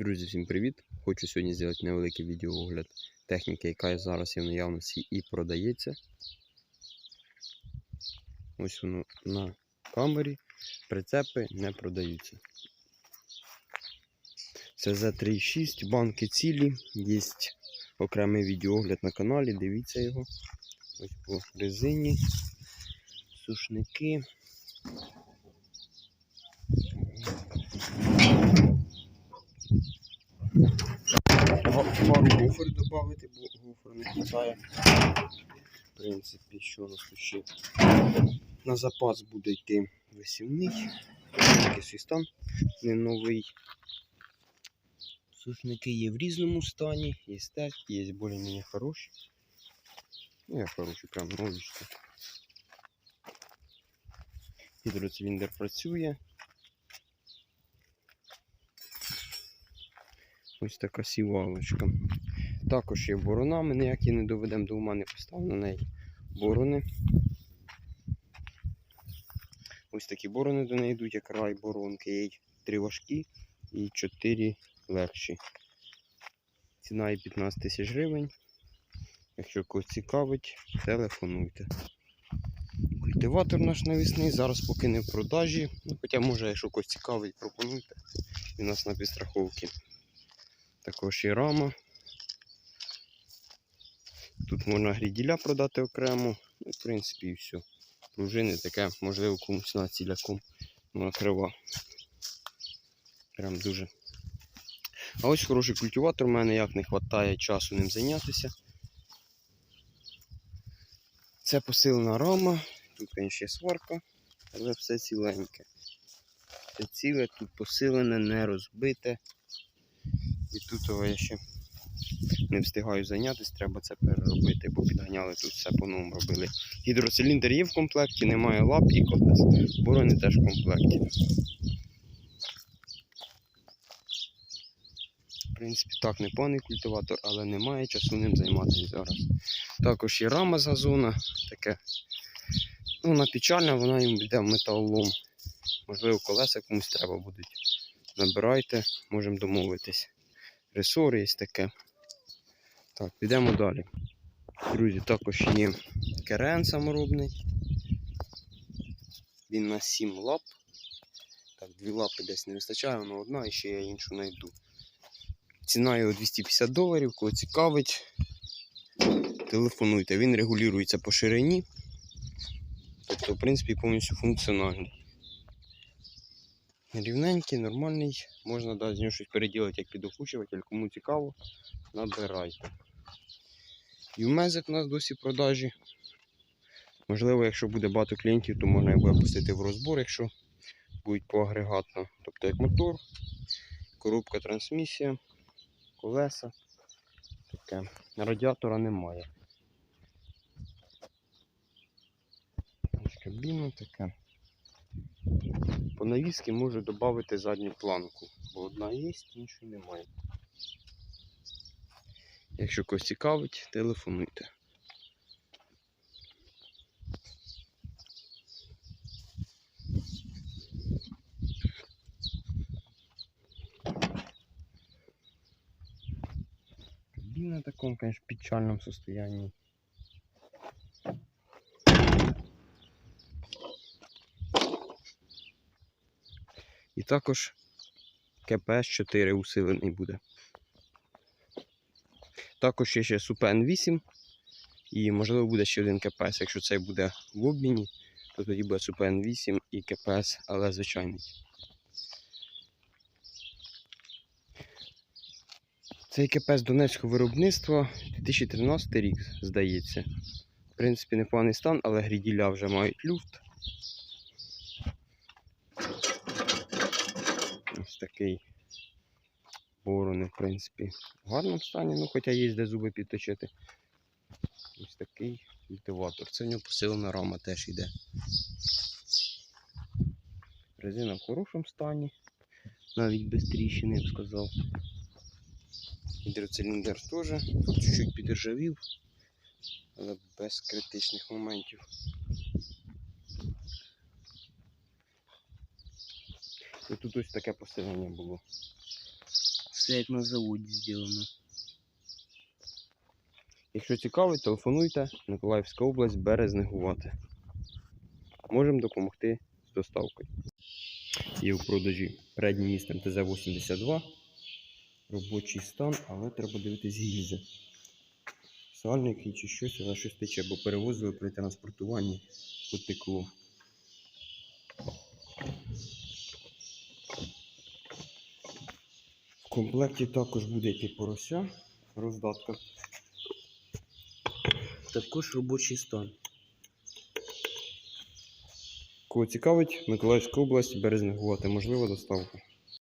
Друзі, всім привіт! Хочу сьогодні зробити невеликий відеоогляд техніки, яка зараз є в наявності і продається. Ось воно на камері. Прицепи не продаються. Це Z36, банки цілі. Є окремий відеоогляд на каналі, дивіться його. Ось по резині, сушники. Пару гофер додати, бо гофер не вистачає. В принципі, що у нас тут ще? На запас буде йти висівний. Свій стан не новий. Сушники є в різному стані, є стерті, є більш-менш хороші. Ну, як хороші, прям новічки. Гідроциліндр працює. Ось така сівалочка. Також є борона, ми ніякі не доведемо до ума, не поставимо на неї борони. Ось такі борони до неї йдуть, як рай боронки. Є три важкі і чотири легші. Ціна є 15 тисяч гривень. Якщо когось цікавить, телефонуйте. Культиватор наш навісний, зараз поки не в продажі. Ну, хоча може, якщо когось цікавить, пропонуйте. У нас на підстраховці. Також і рама. Тут можна гріділя продати окремо. Ну, в принципі, і все. Пружини таке, можливо, комусь на ціляком накрива. Прям дуже. А ось хороший культиватор, у мене як не вистачає часу ним зайнятися. Це посилена рама, тут, звісно, є сварка, але все ціленьке. Все ціле, тут посилене, не розбите. І тут я ще не встигаю зайнятися, треба це переробити, бо підганяли тут все по-новому робили. Гідроциліндр є в комплекті, немає лап і колес. Борони теж в комплекті. В принципі, так, непоганий культиватор, але немає часу ним займатися зараз. Також є рама з газона, таке. Ну, вона печальна, вона їм йде металолом. Можливо, колеса комусь треба будуть. Набирайте, можемо домовитись. Ресор є таке. Так, підемо далі. Друзі, також є керен саморобний. Він на 7 лап. Так, дві лапи десь не вистачає, але одна і ще я іншу знайду. Ціна його 250 доларів, кого цікавить. Телефонуйте, він регулюється по ширині. Тобто, в принципі, повністю функціональний. Рівненький, нормальний, можна да, з нього щось переділити як підохучуватель, кому цікаво, набирайте. Юмезик у нас досі в продажі. Можливо, якщо буде багато клієнтів, то можна його пустити в розбор, якщо будуть поагрегатно. Тобто як мотор, коробка трансмісія, колеса. Таке. Радіатора немає. Кабіна таке. По навіски можу додати задню планку, бо одна є, іншої немає. Якщо когось цікавить, телефонуйте. Кабіна в такому, конечно, печальному состоянии. І також КПС 4 усилений буде. Також є ще Супен 8 і можливо буде ще один КПС. Якщо цей буде в обміні, то тоді буде Супен 8 і КПС, але звичайний. Цей КПС Донецького виробництва 2013 рік, здається. В принципі, непоганий стан, але гріділя вже мають люфт. Ось такий борони, в принципі, в гарному стані, ну хоча є де зуби підточити. Ось такий культиватор. Це в нього посилена рама теж йде. Резина в хорошому стані, навіть без тріщини, я б сказав. Гідроциліндр теж чуть-чуть підржавів, але без критичних моментів. І тут ось таке посилення було. Все як на заводі зроблено. Якщо цікавить, телефонуйте. Миколаївська область, Березнегувати. Можемо допомогти з доставкою. Є у продажі передній міст МТЗ-82. Робочий стан, але треба дивитись гільзи. Сальники чи щось, вона щось тече, бо перевозили при транспортуванні потекло. В комплекті також буде йти порося, роздатка. Також робочий стан. Кого цікавить, Миколаївська область, Березнегувати, можлива доставка.